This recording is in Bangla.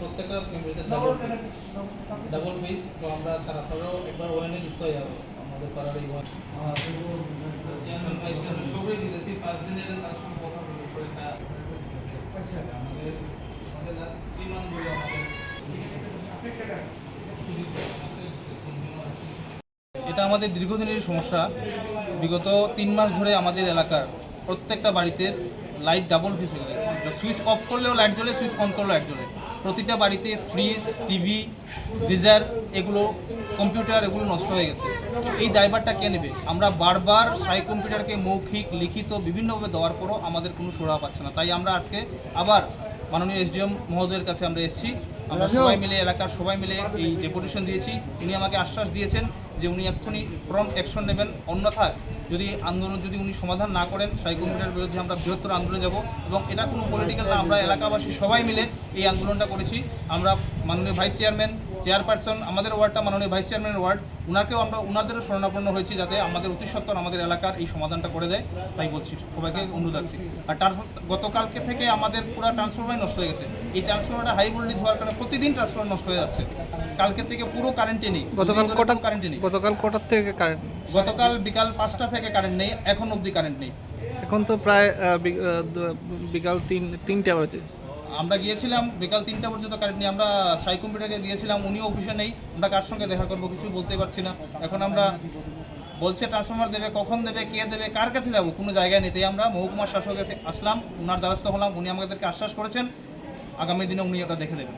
প্রত্যেকটা ফ্যামিলিতে ডাবল পিস তো আমরা তারপরেও একবার ওয়াইনে লিস্ট হয়ে যাব আমাদের পাড়ার এই ওয়াইন চেয়ারম্যান ভাইস চেয়ারম্যান সবই দিতেছি পাঁচ দিনের তার সঙ্গে কথা বলে আমাদের এটা আমাদের দীর্ঘদিনের সমস্যা। বিগত তিন মাস ধরে আমাদের এলাকার প্রত্যেকটা বাড়িতে লাইট ডাবল ফিস হয়ে গেছে। সুইচ অফ করলেও লাইট জ্বলে সুইচ অন করলেও লাইট জ্বলে। প্রতিটা বাড়িতে ফ্রিজ টিভি গিজার এগুলো কম্পিউটার এগুলো নষ্ট হয়ে গেছে। এই ড্রাইভারটা কে নেবে? আমরা বারবার সাই কম্পিউটারকে মৌখিক লিখিত বিভিন্নভাবে দেওয়ার পরও আমাদের কোনো সুরাহা পাচ্ছে না। তাই আমরা আজকে আবার মাননীয় এসডিএম মহোদয়ের কাছে আমরা এসেছি। আমরা সবাই মিলে এলাকার সবাই মিলে এই ডেপুটেশন দিয়েছি। উনি আমাকে আশ্বাস দিয়েছেন যে উনি এক্ষুনি প্রম্পট অ্যাকশন নেবেন। অন্যথায় যদি আন্দোলন যদি উনি সমাধান না করেন সাই কমিটির বিরুদ্ধে আমরা বৃহত্তর আন্দোলনে যাব এবং এটা কোনো পলিটিক্যাল না আমরা এলাকাবাসী সবাই মিলে এই আন্দোলনটা করেছি। আমরা মাননীয় ভাইস চেয়ারম্যান চেয়ারপারসন আমাদের ওয়ার্ডটা মাননীয় ভাইস চেয়ারম্যানের ওয়ার্ড ওনাকেও আমরা ওনাদেরও শরণাপন্ন হয়েছি যাতে আমাদের অতি সত্বর আমাদের এলাকার এই সমাধানটা করে দেয়। তাই বলছি সবাইকে অনুরোধ রাখছি। আর তার গতকালকে থেকে আমাদের পুরো ট্রান্সফরমার নষ্ট হয়ে গেছে। এই ট্রান্সফরমারটা হাই ভোল্টেজ হওয়ার কারণে প্রতিদিন ট্রান্সফরমার নষ্ট হয়ে যাচ্ছে। কালকে থেকে পুরো কারেন্টে নেই। গতকাল কটা কারেন্টে নেই। গতকাল কটার থেকে কারেন্ট গতকাল বিকাল পাঁচটা থেকে কারেন্ট নেই এখন অবধি কারেন্ট নেই। এখন তো প্রায় বিকাল তিন তিনটা বাজে। আমরা গিয়েছিলাম বিকাল তিনটা পর্যন্ত কারেন্ট নেই আমরা সাই কম্পিউটারকে গিয়েছিলাম উনিও অফিসে নেই আমরা কার সঙ্গে দেখা করব কিছু বলতে পারছি না। এখন আমরা বলছে ট্রান্সফরমার দেবে কখন দেবে কে দেবে কার কাছে যাব কোনো জায়গায় নেই। তাই আমরা মহকুমার শাসকের কাছে আসলাম ওনার দ্বারস্থ হলাম উনি আমাদেরকে আশ্বাস করেছেন আগামী দিনে উনি ওটা দেখে দেবেন।